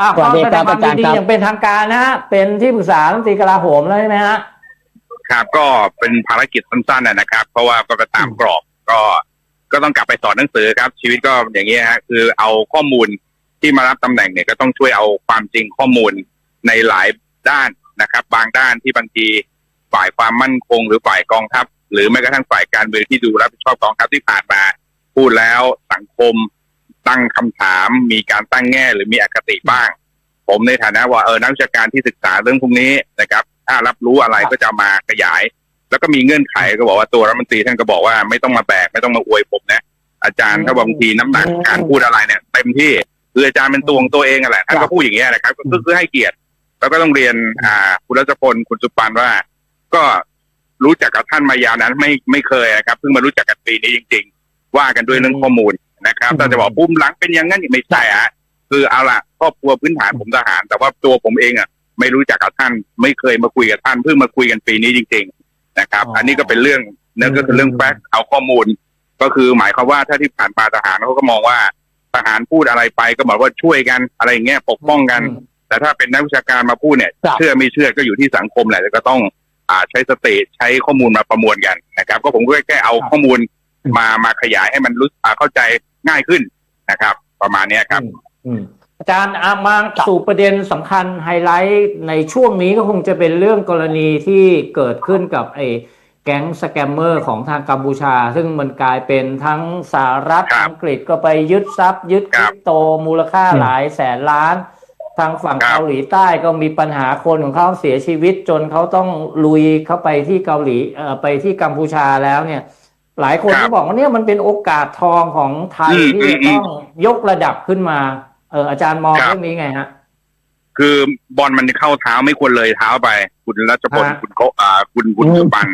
อะสวัสดีขอแสดงความครับอาจารย์ยินดีครับ อย่างเป็นทางการนะฮะเป็นที่ปรึกษารัฐมนตรีกลาโหมแล้วใช่ไหมฮะครับ ก็เป็นภารกิจสั้นๆนะนะครับ เพราะว่าก็ไปตามกรอบก็ก็ต้องกลับไปสอนหนังสือครับ ชีวิตก็อย่างนี้ฮะคือเอาข้อมูลที่มารับตำแหน่งเนี่ยก็ต้องช่วยเอาความจริงข้อมูลในหลายด้านนะครับ บางด้านที่บางทีฝ่ายความมั่นคง หรือฝ่ายกองทัพ หรือแม้กระทั่งฝ่ายการเมืองที่ดูรับผิดชอบกองทัพที่ผ่านมาพูดแล้วสังคม ตั้งคำถาม มีการตั้งแง่หรือมีอคติบ้าง ผมในฐานะว่าเออนักวิชาการที่ศึกษาเรื่องพวกนี้นะครับ ถ้ารับรู้อะไรก็จะเอามาขยาย แล้วก็มีเงื่อนไขก็บอกว่าตัวรัฐมนตรีท่านก็บอกว่าไม่ต้องมาแบกไม่ต้องมาอวยผมนะอาจารย์ถ้าบางทีน้ำหนักอืมการพูดอะไรเนี่ยเต็มที่คืออาจารย์เป็นตัวของตัวเองอะแหละท่านครัก็บพูดอย่างเงี้ยนะครับก็ก็คือให้เกียรติ แล้วก็ต้องเรียนอ่าคุณรัชพลคุณสุปันว่า ก็รู้จักกับท่านมายาวนานไม่ไม่เคยนะครับเพิ่งมารู้จักกันปีนี้จริง ๆ ว่ากันด้วยเรื่องข้อมูล นะครับถ้าจะบอกปุ่มหลังเป็นอย่างนั้นไม่ใช่ฮะคือเอาล่ะครอบครัวพื้นฐานผมทหาร แต่ว่าตัวผมเองอะ ไม่รู้จักกับท่าน ไม่เคยมาคุยกับท่านเพิ่งมาคุยกันปีนี้จริง ๆ นะครับอ๋ออัอันนี้ก็เป็นเรื่องนั่นก็คือเรื่องแฟกต์เอาข้อมูล ก็คือหมายความว่าถ้าที่ผ่านมาทหารเขาก็มองว่าทหารพูดอะไรไปก็บอกว่าช่วยกันอะไรอย่างเงี้ยปกป้องกัน แต่ถ้าเป็นนักวิชาการมาพูดเนี่ยครับเชื่อไม่เชื่อก็อยู่ที่สังคมแหละแต่ก็ต้องอ่าใช้สติใช้ข้อมูลมาประมวลกันนะครับ ก็ผมก็แค่เอาครับข้อมูลมามาขยายให้มันรู้อ่าเข้าใจ ง่ายขึ้นนะครับ ประมาณเนี้ยครับอืมอืมอาจารย์อามาสู่ประเด็นสำคัญไฮไลท์ในช่วงนี้ก็คงจะเป็นเรื่องกรณีที่เกิดขึ้นกับไอ้แก๊งสแกมเมอร์ของทางกัมพูชา ซึ่งมันกลายเป็นทั้งสหรัฐครับอังกฤษก็ไปยึดทรัพย์ ยึดคครัริบปโตมูลค่าอืมหลายแสนล้าน ทางฝั่งครับเกาหลีใต้ก็มีปัญหาคนของเขาเสียชีวิตจนเขาต้องลุยเข้าไปที่เกาหลีเอ่อไปที่กัมพูชาแล้วเนี่ย หลายคนครับก็บอกว่าเนี่ยมันเป็นโอกาสทองของไทยอืมที่จะอืมต้องยกระดับขึ้นมา เอออาจารย์มองครับเรื่องนี้ไงฮะ คือบอลมันเข้าเท้าไม่ควรเลยเท้าไป คุณรัชพลฮะคุณเขาอ่า คุณคุณอืมสุปัน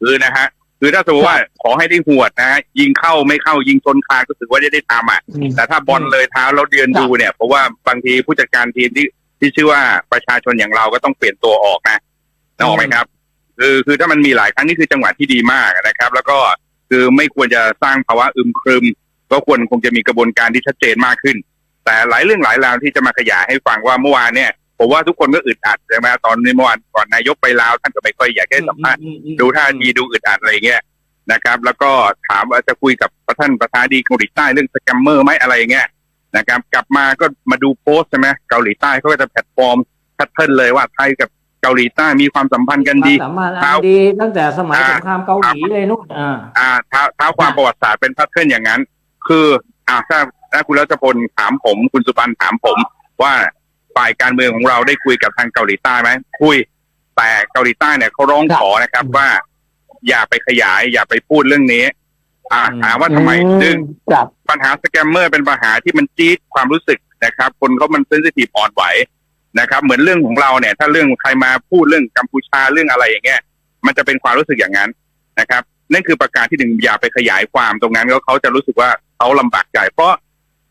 คือนะฮะ คือถ้าสมมติว่าขอให้ได้หวดนะฮะยิงเข้าไม่เข้ายิงชนคานก็ถือว่าได้ได้ทำอะ แต่ถ้าบอลเลยเท้าเราเดือนดูเนี่ยเพราะว่าบางทีผู้จัดการทีมที่ที่ชื่อว่าประชาชนอย่างเราก็ต้องเปลี่ยนตัวออกนะนึกออกไหมครับคือคือถ้ามันมีหลายครั้งนี่คือจังหวะที่ดีมากนะครับ แล้วก็ คือไม่ควรจะสร้างภาวะอึมครึม ก็ควรคงจะมีกระบวนการที่ชัดเจนมากขึ้น แต่หลายเรื่องหลายราวที่จะมาขยายให้ฟังว่าเมื่อวานเนี่ยผมว่าทุกคนก็อึดอัดใช่ไหมตอนนี้เมื่อวานก่อนนายกไปลาวท่านก็ไม่ค่อยอยากให้สัมภาษณ์ดูท่าทีดูอึดอัดอะไรเงี้ยนะครับ แล้วก็ถามว่าจะคุยกับประท่านประธานาธิบดีเกาหลีใต้เรื่องสแกมเมอร์ไหมอะไรเงี้ยนะครับ กลับมาก็มาดูโพสต์ใช่ไหมเกาหลีใต้เขาก็จะแพลตฟอร์มแพทเทิร์นเลยว่าไทยกับ เกาหลีใต้มีความสัมพันธ์กันดีความสามารถอัเท้านดีตั้งแต่สมัยอ่าสงครามเกาหลีเลยนู่นอ่าอ่าเท้าเท้าความประวัติศาสตร์เป็นแพทเทิร์นอย่างนั้น คืออ่าถ้าถ้าคุณรัชพลถามผม คุณสุปันถามผม ว่าฝ่ายการเมืองของเราได้คุยกับทางเกาหลีใต้ไหมคุยแต่เกาหลีใต้เนี่ยเขาร้องครับขอนะครับว่า อย่าไปขยาย อย่าไปพูดเรื่องนี้ อ่าอืมถามว่าทำไมดึงครับปัญหาสแกมเมอร์เป็นปัญหาที่มันจี๊ดความรู้สึกนะครับ คนเขามันเซนซิทีฟอ่อนไหว นะครับ เหมือนเรื่องของเราเนี่ย ถ้าเรื่องใครมาพูดเรื่องกัมพูชาเรื่องอะไรอย่างเงี้ยมันจะเป็นความรู้สึกอย่างนั้นนะครับ นั่นคือประการที่หนึ่งอย่าไปขยายความตรงนั้นแล้วเขาจะรู้สึกว่าเขาลำบากใจเพราะ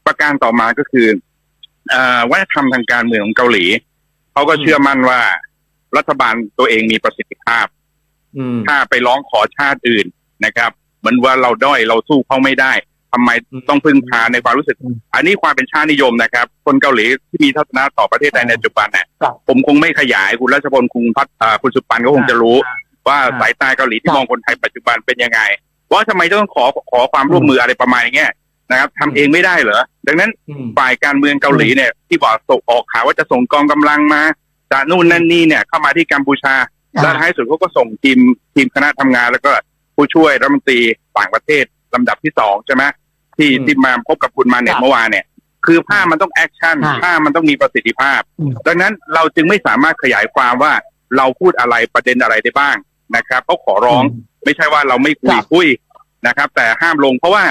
ประการต่อมาก็คือเอ่อวัฒนธรรมทางการเมืองของเกาหลีเขาก็เชื่อมั่นว่ารัฐบาลตัวเองมีประสิทธิภาพอืมถ้าไปร้องขอชาติอื่นนะครับ เหมือนว่าเราด้อยเราสู้เขาไม่ได้ ทำไมอืมต้องพึ่งพาในความรู้สึกอืมอันนี้ความเป็นชาตินิยมนะครับ คนเกาหลีที่มีทัศนะต่อประเทศไทยในปัจจุบันเนี่ยครับผมคงไม่ขยายคุณรัชพลคุณพัฒอ่าคุณสุปันก็คงจะรู้ ว่าสายตาเกาหลีที่มองคนไทยปัจจุบันเป็นยังไงว่าทำไมต้องขอขอความร่วมมืออะไรประมาณอย่างเงี้ยนะครับทำเองไม่ได้เหรอดังนั้นอืมฝ่ายการเมืองเกาหลีเนี่ย ที่บอกส่งออกข่าวว่าจะส่งกองกำลังมาจากนู่นนั่นนี่เนี่ย เข้ามาที่กัมพูชาอ่าแล้วท้ายสุดเขาก็ส่งทีมทีมคณะทำงานแล้วก็ผู้ช่วยรัฐมนตรีต่างประเทศลำดับที่สองใช่ไหม ที่อืมที่มาพบกับคุณมาเนี่ยครับเมื่อวานเนี่ย คือภาพมันต้องแอคชั่นอ่าภาพมันต้องมีประสิทธิภาพ อืม ดังนั้นเราจึงไม่สามารถขยายความว่าเราพูดอะไรประเด็นอะไรได้บ้างนะครับเขาขอร้อง ไม่ใช่ว่าเราไม่คุยครับคุยนะครับ แต่ห้ามลงเพราะว่า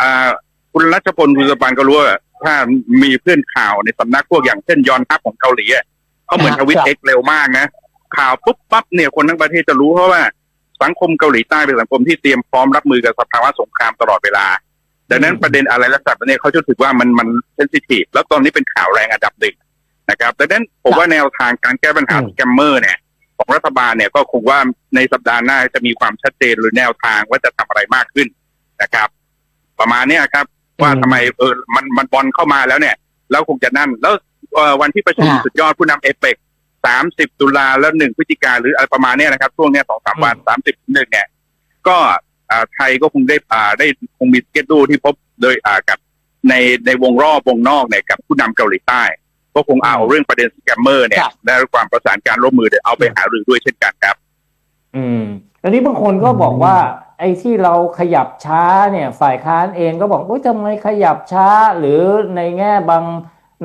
อ่าคุณรัชพลคุณสปันก็รู้ว่าถ้ามีเพื่อนข่าวในสำนักพวกอย่างเช่นยอนทัพของเกาหลีอะเขาเหมือนทวิตครับ เอ็กซ์เร็วมากนะ ข่าวปุ๊บปั๊บเนี่ยคนทั้งประเทศจะรู้เพราะว่าสังคมเกาหลีใต้เป็นสังคมที่เตรียมพร้อมรับมือกับสภาวะสงครามตลอดเวลา ดังนั้นประเด็นอะไรลักษณะนี้เขาจะถือว่ามันมันเซนซิทีฟแล้วตอนนี้เป็นข่าวแรงอันดับหนึ่งนะครับดังนั้นผมว่าแนวทางการแก้ปัญหาอืมสแกมเมอร์เนี่ย ของรัฐบาลเนี่ยก็คงว่าในสัปดาห์หน้าจะมีความชัดเจนหรือแนวทางว่าจะทำอะไรมากขึ้นนะครับ ประมาณเนี้ยครับ ว่าอืมทำไมเออมันมันบอลเข้ามาแล้วเนี่ย แล้วคงจะนั่น แล้วเอ่อวันที่ประชุมค่ะสุดยอดผู้นำเอเปกสามสิบตุลาแล้วหนึ่งพฤศจิกาหรืออะไรประมาณเนี้ยนะครับช่วงเนี้ยสองสามวันสามสิบหนึ่งเนี่ย ก็อ่า ไทยก็คงได้อ่าได้คงมีสเกจดูที่พบโดยอ่ากับในในวงรอบวงนอกเนี่ยกับผู้นำเกาหลีใต้ก็คงเอาเรื่องประเด็นสแกมเมอร์เนี่ยครับและความประสานการร่วมมือเนี่ยเอาไปหารือด้วยเช่นกันครับ อืมอันนี้บางคนก็บอกว่า ไอ้ที่เราขยับช้าเนี่ย ฝ่ายค้านเองก็บอกว่าทำไมขยับช้าหรือในแง่บาง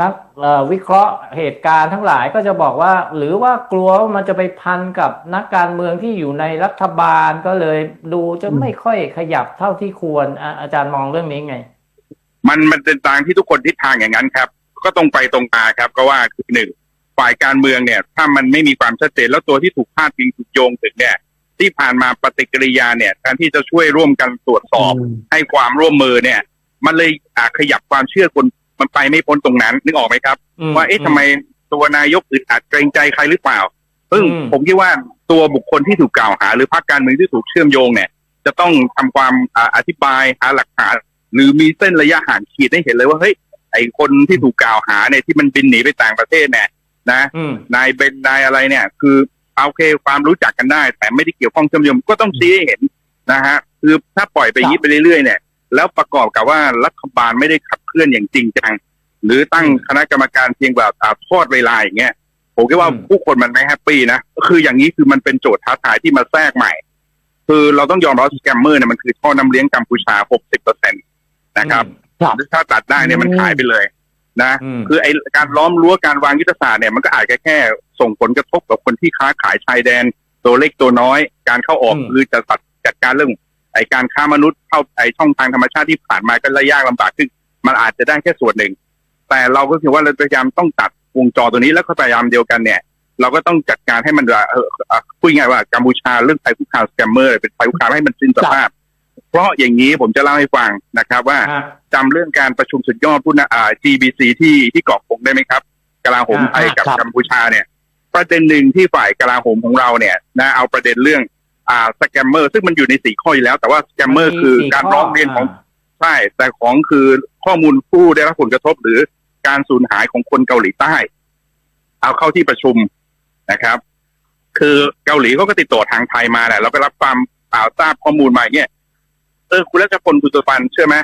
นักเอ่อวิเคราะห์เหตุการณ์ทั้งหลายก็จะบอกว่า หรือว่ากลัวว่ามันจะไปพันกับนักการเมืองที่อยู่ในรัฐบาลก็เลยดูจะไม่ค่อยขยับเท่าที่ควรอะอาจารย์มองเรื่องนี้ไง มันมันเป็นทางที่ทุกคนทิศทางอย่างนั้นครับ ก็ตรงไปตรงมาครับ ก็ว่าคือหนึ่งฝ่ายการเมืองเนี่ย ถ้ามันไม่มีความชัดเจนแล้วตัวที่ถูกพาดพิงถูกโยงถึงเนี่ยที่ผ่านมาปฏิกิริยาเนี่ยแทนที่จะช่วยร่วมกันตรวจสอบ ให้ความร่วมมือเนี่ย มันเลยอ่าขยับความเชื่อคน มันไปไม่พ้นตรงนั้น นึกออกไหมครับ อืมว่าเอ๊ะทำไมตัวนายกอึดอัดเกรงใจใครหรือเปล่า ซึ่งอืม ผมคิดว่าตัวบุคคลที่ถูกกล่าวหา หรือพรรคการเมืองที่ถูกเชื่อมโยงเนี่ย จะต้องทำความอ่าอธิบายหาหลักฐานหรือมีเส้นระยะห่างขีดให้เห็นเลยว่าเฮ้ยไอคนที่ถูกกล่าวหาเนี่ยที่มันบินหนีไปต่างประเทศเนี่ยนะ อืม นายเบนนายอะไรเนี่ย คือเอาโอเคความรู้จักกันได้ แต่ไม่ได้เกี่ยวข้องเชื่อมโยงก็ต้องชี้ให้เห็นนะฮะคือถ้าปล่อยไปอยางนี้ไปเรื่อยๆเนี่ย แล้วประกอบกับว่ารัฐบาลไม่ได้ขับเคลื่อนอย่างจริงจัง หรือตั้งคณะกรรมการเพียงแบบอ่าทอดเวลาอย่างเงี้ยผมคิดว่าอืมผู้คนมันไม่แฮปปี้นะคืออย่างนี้คือมันเป็นโจทย์ท้าทายที่มาแทรกใหม่ คือเราต้องยอมรับสแกมเมอร์เนี่ยมันคือท่อน้ำเลี้ยงกัมพูชา 60เปอร์เซ็นตนะครับครับถ้าตัดได้เนี่ยมันหายไปเลยนะอืมคือไอการล้อมรั้วการวางยุทธศาสตร์เนี่ยมันก็อาจจะแค่ส่งผลกระทบกับคนที่ค้าขายชายแดน ตัวเล็กตัวน้อย การเข้าออกอืมคือจะตัดจัดการเรื่อง ไอการค้ามนุษย์เข้าไอช่องทางธรรมชาติที่ผ่านมาก็ระยากลำบากขึ้นมันอาจจะได้แค่ส่วนหนึ่ง แต่เราก็คือว่าเราพยายามต้องตัดวงจรตัวนี้แล้วก็พยายามเดียวกันเนี่ย เราก็ต้องจัดการให้มันว่าเออเอ่อพูดง่ายๆว่ากัมพูชาเรื่องภัยคุกคามสแกมเมอร์เป็นภัยคุกคามให้มันสิ้นสภาพ เพราะอย่างนี้ผมจะเล่าให้ฟังนะครับ ว่าฮะจำเรื่องการประชุมสุดยอดผู้นะอ่า GBC ที่ที่เกาะกงได้ไหมครับกลาโหมอ่าไทยกับครับกัมพูชาเนี่ย ประเด็นหนึ่งที่ฝ่ายกลาโหมของเราเนี่ยนะเอาประเด็นเรื่อง อ่าสแกมเมอร์ซึ่งมันอยู่ในสี่ข้ออยู่แล้ว แต่ว่าสแกมเมอร์คือการร้องเรียนของใช่แต่ของคือข้อมูลผู้ได้รับผลกระทบหรือการสูญหายของคนเกาหลีใต้ เอาเข้าที่ประชุมนะครับ คือเกาหลีเขาก็ติดต่อทางไทยมาแหละเราไปรับความอ่าทราบข้อมูลมาอย่างเงี้ยเออคุณรัชพลคุณตุฟันเชื่อไหม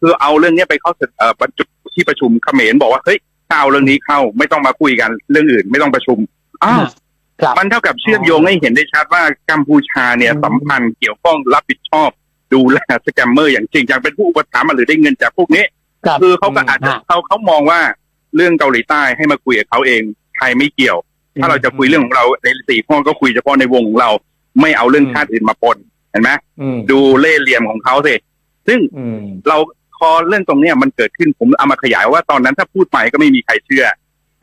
คือเอาเรื่องเนี้ยไปเข้าเอ่อบรรจุที่ประชุมเขมรบอกว่าเฮ้ยถ้าเอาเรื่องนี้เข้าไม่ต้องมาคุยกันเรื่องอื่น ไม่ต้องประชุมอ้าว ครับมันเท่ากับเชื่อมโยงให้เห็นได้ชัดว่ากัมพูชาเนี่ยอืมสัมพันธ์เกี่ยวข้องรับผิดชอบ ดูแลสแกมเมอร์อย่างจริงจังเป็นผู้อุปถัมภ์หรือได้เงินจากพวกนี้ครับคือเขาก็อาจจะอืมเขาเขามองว่าเรื่องเกาหลีใต้ให้มาคุยกับเขาเองไทยไม่เกี่ยว ถ้าเราจะคุยเรื่องของเราในสี่ข้อก็คุยเฉพาะในวงของเรา ไม่เอาเรื่องชาติอื่นมาปนเห็นไหมอืมดูเล่ห์เหลี่ยมของเขาสิซึ่งอืมเราพอเรื่องตรงเนี้ยมันเกิดขึ้นผมเอามาขยายว่าตอนนั้นถ้าพูดไปก็ไม่มีใครเชื่อ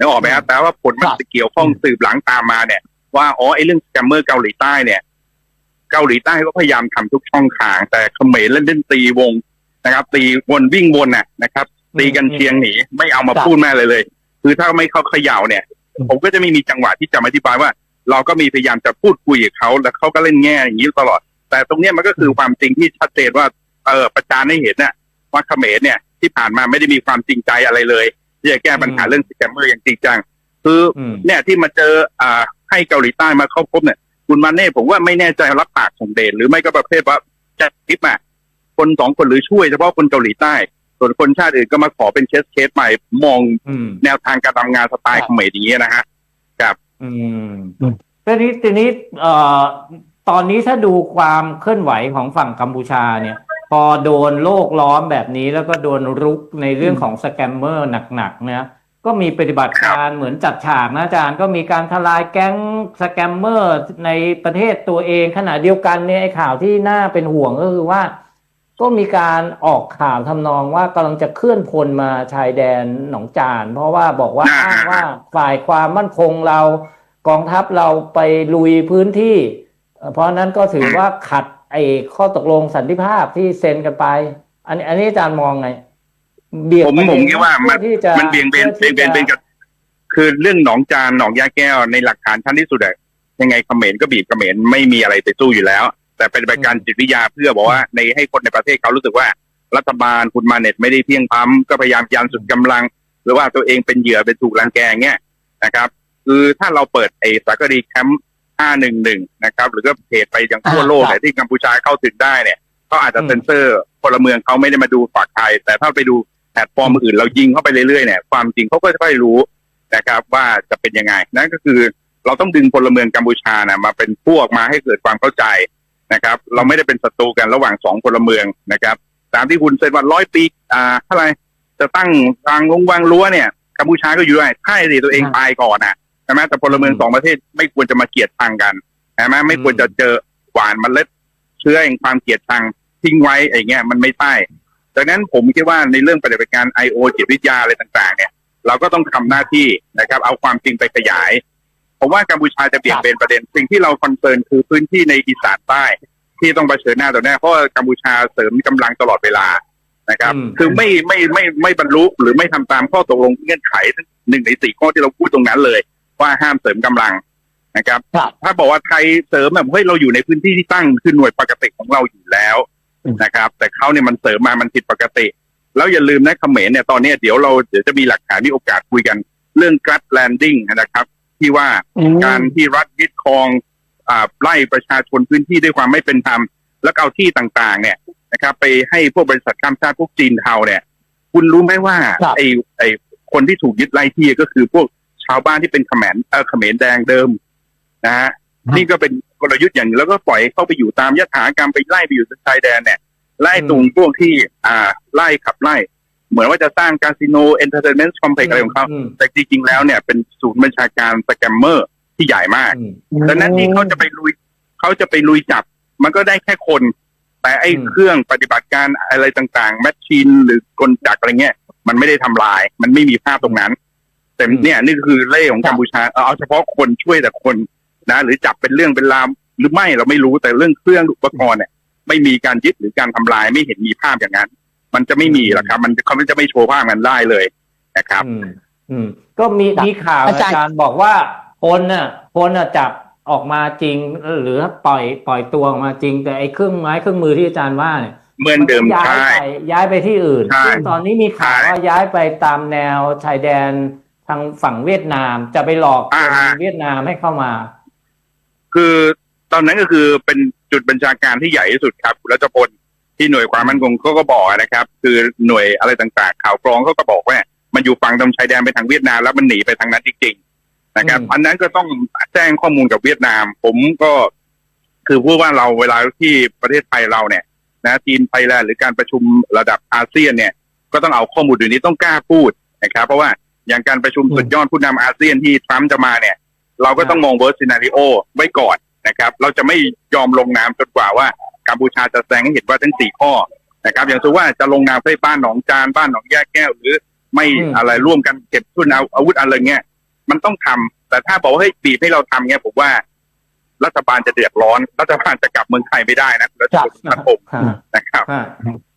นึกออกไหมครับแต่ว่าผลมันครับจะเกี่ยวข้องสืบหลังตามมาเนี่ย ว่าอ๋อไอ้เรื่องสแกมเมอร์เกาหลีใต้เนี่ย เกาหลีใต้ก็พยายามทำทุกช่องทาง แต่เขมรเล่นเล่นตีวงนะครับ ตีวนวิ่งวนน่ะนะครับ ตีกันเชียงหนีไม่เอามาครับพูดแม่เลยเลย คือถ้าไม่เข้าเขย่าเนี่ยอืมผมก็จะไม่มีจังหวะที่จะมาอธิบายว่า เราก็มีพยายามจะพูดคุยกับเขาแล้วเขาก็เล่นแง่อย่างนี้ตลอด แต่ตรงเนี้ยมันก็คือความจริงที่ชัดเจนว่าเออประจานให้เห็นน่ะว่าเขมรเนี่ยที่ผ่านมาไม่ได้มีความจริงใจอะไรเลย ที่จะแก้ปัญหาอืมเรื่องสแกมเมอร์อย่างจริงจัง คืออืมเนี่ยที่มาเจออ่าให้เกาหลีใต้มาเข้าพบเนี่ย คุณมาเน่ผมว่าไม่แน่ใจรับปากส่งเดชหรือไม่ก็ประเภทว่าจะคลิปอะคนสองคนหรือช่วยเฉพาะคนเกาหลีใต้ ส่วนคนชาติอื่นก็มาขอเป็นเคสเคสใหม่มองอืมแนวทางการทำงานสไตล์ครัเขบมรอย่างเงี้ยนะฮะอืมอืมทีนี้ทีนี้เอ่อตอนนี้ถ้าดูความเคลื่อนไหวของฝั่งกัมพูชาเนี่ย พอโดนโลกล้อมแบบนี้แล้วก็โดนรุกในเรื่องของสแกมเมอร์หนักๆเนี่ยก็มีปฏิบัติการเหมือนจัดฉากนะอาจารย์ก็มีการทลายแก๊งสแกมเมอร์ในประเทศตัวเองขณะเดียวกันเนี่ยไอ้ข่าวที่น่าเป็นห่วงก็คือว่า ก็มีการออกข่าวทำนองว่ากำลังจะเคลื่อนพลมาชายแดนหนองจาน เพราะว่าบอกว่าอ่าอ้างว่าฝ่ายความมั่นคงเรากองทัพเราไปลุยพื้นที่เอ่อเพราะฉะนั้นก็ถือว่าขัด ไอ้ข้อตกลงสันติภาพที่เซ็นกันไป อันนี้อันนี้อาจารย์มองไง เบี่ยงผมประผเด็มคิดว่ามันเพื่อที่จะมันเบี่ยงเบนพื่เบี่อยงที่เบนเป็นจะกับคือเรื่องหนองจานหนองยาแก้วในหลักฐานชั้นที่สุดอะยังไงเขมรก็บีบเขมรไม่มีอะไรไปสู้อยู่แล้ว แต่เป็นไปการจิตวิทยาเพื่อบอกว่าในให้คนในประเทศเขารู้สึกว่า รัฐบาลคุณมาเน็ตไม่ได้เพียงพร้ำก็พยายามยันสุดกำลัง หรือว่าตัวเองเป็นเหยื่อเป็นถูกรังแกเงี้ยนะครับ คือถ้าเราเปิดไอ้สากรีแคมป์ 511 นะครับ หรือก็เพจไปยังทั่วโลกอ่าครับเนี่ยที่กัมพูชาเข้าถึงได้เนี่ยเขาอาจจะอืมเซ็นเซอร์พลเมืองเขาไม่ได้มาดูฝากไทย แต่ถ้าไปดูแพลตฟอร์มอื่นเรายิงเข้าไปเรื่อยๆเนี่ยความจริงเขาก็จะค่อยรู้นะครับว่าจะเป็นยังไง นั่นก็คือเราต้องดึงพลเมืองกัมพูชานะมาเป็นพวกมาให้เกิดความเข้าใจนะครับ เราไม่ได้เป็นศัตรูกันระหว่างสองพลเมืองนะครับ ตามที่คุณเซ็นว่าร้อยปีอ่าเท่าไหร่จะตั้งทางลงวางรั้วเนี่ยกัมพูชาก็อยู่ด้วยใช่สิตัวเองครับตายก่อนนะใช่ไหมแต่พลเมืองสองประเทศไม่ควรจะมาเกลียดชังกันใช่ไหมไม่ควรจะเจอหวานเมล็ดเชื้อแห่งความเกลียดชังทิ้งไว้ไอ้เงี้ยมันไม่ใช่ดังนั้นผมคิดว่าในเรื่องปฏิบัติการไอโอจิตวิทยาอะไรต่างๆ เนี่ย เราก็ต้องทำหน้าที่นะครับ เอาความจริงไปขยาย ผมว่ากัมพูชาจะเปลี่ยนเป็นประเด็น สิ่งที่เราคอนเซิร์นคือพื้นที่ในอีสานใต้ ที่ต้องเผชิญหน้าต่อหน้าเพราะว่ากัมพูชาเสริมกำลังตลอดเวลานะครับอืมคือไม่ไม่ไม่ไม่บรรลุหรือไม่ทำตามข้อตกลงเงื่อนไขทั้งหนึ่งในสี่ข้อที่เราพูดตรงนั้นเลย ว่าห้ามเสริมกำลังนะครับครับ ถ้าบอกว่าไทยเสริมแบบเฮ้ยเราอยู่ในพื้นที่ที่ตั้งคือหน่วยปกติของเราอยู่แล้วอืมนะครับ แต่เขาเนี่ยมันเสริมมามันผิดปกติ แล้วอย่าลืมนะเขมรเนี่ยตอนเนี้ยเดี๋ยวเราเดี๋ยวจะมีหลักฐานมีโอกาสคุยกัน เรื่องกัดแลนดิ้งนะครับ ที่ว่าอืมการที่รัฐยึดครองอ่าไล่ประชาชนพื้นที่ด้วยความไม่เป็นธรรมแล้วก็เอาที่ต่างๆ เนี่ยนะครับ ไปให้พวกบริษัทข้ามชาติพวกจีนเทาเนี่ย คุณรู้ไหมว่าครับไอ้ไอ้คนที่ถูกยึดไล่ที่ก็คือพวกชาวบ้านที่เป็นเขมรเออเขมรแดงเดิมนะฮะนี่ก็เป็นกลยุทธ์อย่างหนึ่งแล้วก็ปล่อยให้เข้าไปอยู่ตามยถากรรมไปไล่ไปอยู่ชายแดนเนี่ย ไล่ตรงพวกที่อ่าไล่ขับไล่ เหมือนว่าจะสร้างคาสิโนเอนเตอร์เทนเมนต์คอมเพล็กซ์อะไรของเขาอืมแต่จริงๆแล้วเนี่ยเป็นศูนย์บัญชาการสแกมเมอร์ที่ใหญ่มากอืมดังนั้นที่เขาจะไปลุยเขาจะไปลุยจับ มันก็ได้แค่คน แต่ไอ้อืมเครื่องปฏิบัติการอะไรต่างๆ แมชชีนหรือกลจักรอะไรเงี้ยมันไม่ได้ทำลาย มันไม่มีภาพตรงนั้น แต่เนี่ยนี่คือเล่ห์ของกัมพูชาเอาเอาเฉพาะคนช่วยแต่คนนะ หรือจับเป็นเรื่องเป็นราวหรือไม่เราไม่รู้แต่เรื่องเครื่องอุปกรณ์เนี่ย ไม่มีการยึดหรือการทำลายไม่เห็นมีภาพอย่างนั้น มันจะไม่มีหรอกครับ มันเขาจะไม่โชว์ภาพมันได้เลยนะครับอืมอืมก็มีครับมีข่าวอาอาจารย์จารย์บอกว่าพลน่ะพลน่ะจับออกมาจริง หรือปล่อยปล่อยตัวออกมาจริง แต่ไอ้เครื่องไม้เครื่องมือที่อาจารย์ว่าเนี่ยเหมือนเดิมย้ายใช่ไปย้ายไปที่อื่นใช่ซึ่งตอนนี้มีข่าวใช่ว่าย้ายไปตามแนวชายแดน ทางฝั่งเวียดนามจะไปหลอกคนอ่าเวียดนามให้เข้ามา คือตอนนั้นก็คือเป็นจุดบัญชาการที่ใหญ่ที่สุดครับคุณรัชพลที่หน่วยความมั่นคงเขาก็บอกนะครับ คือหน่วยอะไรต่างๆ ข่าวกรองเขาก็บอกว่า มันอยู่ฝั่งตรงชายแดนไปทางเวียดนามแล้วมันหนีไปทางนั้นจริงๆนะครับ อืม อันนั้นก็ต้องแจ้งข้อมูลกับเวียดนาม ผมก็คือพูดว่าเราเวลาที่ประเทศไทยเราเนี่ย นะทีมไทยแลนด์หรือการประชุมระดับอาเซียนเนี่ย ก็ต้องเอาข้อมูลอยู่นี้ต้องกล้าพูดนะครับ เพราะว่า อย่างการประชุมสุดยอดผู้นำอาเซียนที่ทรัมป์จะมาเนี่ย เราก็ต้องมองเวิร์สซีนาริโอไว้ก่อนนะครับ เราจะไม่ยอมลงนามจนกว่าว่ากัมพูชาจะแสดงให้เห็นว่าทั้งสี่ข้อนะครับ อย่างเช่นว่าจะลงนามเพื่อบ้านหนองจานบ้านหนองแยกแก้วหรือไม่อืมอะไรร่วมกันเก็บทุนเอาอาวุธอะไรเงี้ยมันต้องทำแต่ถ้าบอกว่าเฮ้ยบีบให้เราทำเงี้ยผมว่า รัฐบาลจะเดือดร้อน รัฐบาลจะกลับเมืองไทยไม่ได้นะแล้วจะโดนสังคมฮะนะครับฮะ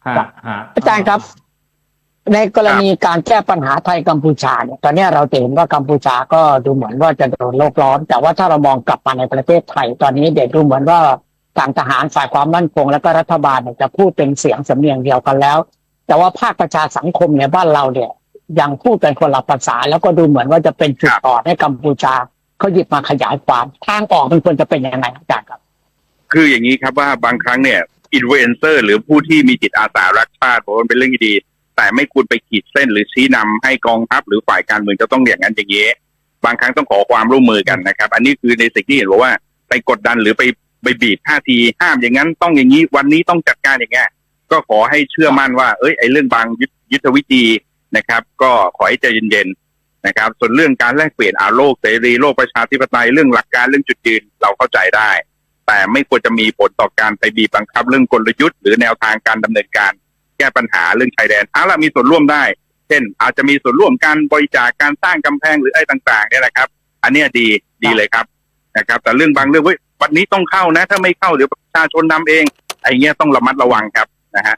ฮะฮะอาจารย์ครับ ในกรณีการแก้ปัญหาไทยกัมพูชาเนี่ยตอนนี้เราจะเห็นว่ากัมพูชาก็ดูเหมือนว่าจะโดนโลกร้อน แต่ว่าถ้าเรามองกลับมาในประเทศไทย ตอนนี้เด็กดูเหมือนว่าทางทหารฝ่ายความมั่นคง และก็รัฐบาลเนี่ยจะพูดเป็นเสียงสำเนียงเดียวกันแล้ว แต่ว่าภาคประชาสังคมในบ้านเราเนี่ยยังพูดกันคนละภาษา แล้วก็ดูเหมือนว่าจะเป็นจุดครับอ่อนให้กัมพูชาเขาหยิบมาขยายความทางออกมันควรจะเป็นยังไงอาจารย์ครับ คืออย่างนี้ครับว่าบางครั้งเนี่ยอินฟลูเอนเซอร์หรือผู้ที่มีจิตอาสารักชาติผมว่ามันเป็นเรื่องที่ดี แต่ไม่ควรไปขีดเส้นหรือชี้นำให้กองทัพหรือฝ่ายการเมืองจะต้องอย่างนั้นอย่างนี้บางครั้งต้องขอความร่วมมือกันนะครับ อันนี้คือในสิ่งที่เห็นบอกว่าไปกดดันหรือไปไปบีบท่าทีห้ามอย่างนั้นต้องอย่างนี้วันนี้ต้องจัดการอย่างเงี้ยก็ขอให้เชื่อมั่นว่า เอ้ยไอ้เรื่องบางยุทธยุทธวิธีนะครับ ก็ขอให้ใจเย็นๆนะครับ ส่วนเรื่องการแลกเปลี่ยนอาโลกเสรีโลกประชาธิปไตยเรื่องหลักการเรื่องจุดยืนเราเข้าใจได้ แต่ไม่ควรจะมีผลต่อการไปบีบบังคับเรื่องกลยุทธ์หรือแนวทางการดำเนินการ ก้ปัญหาเรื่องชายแดนเอาละมีส่วนร่วมได้ เช่น อาจจะมีส่วนร่วมการบริจาคการสร้างกำแพงหรืออะไรต่างๆ เนี่ยแหละครับ อันเนี้ยดีดีเลยครับนะครับ แต่เรื่องบางเรื่องเว้ยวันนี้ต้องเข้านะ ถ้าไม่เข้าเดี๋ยวประชาชนนำเองไอ้เงี้ยต้องระมัดระวังครับนะฮะ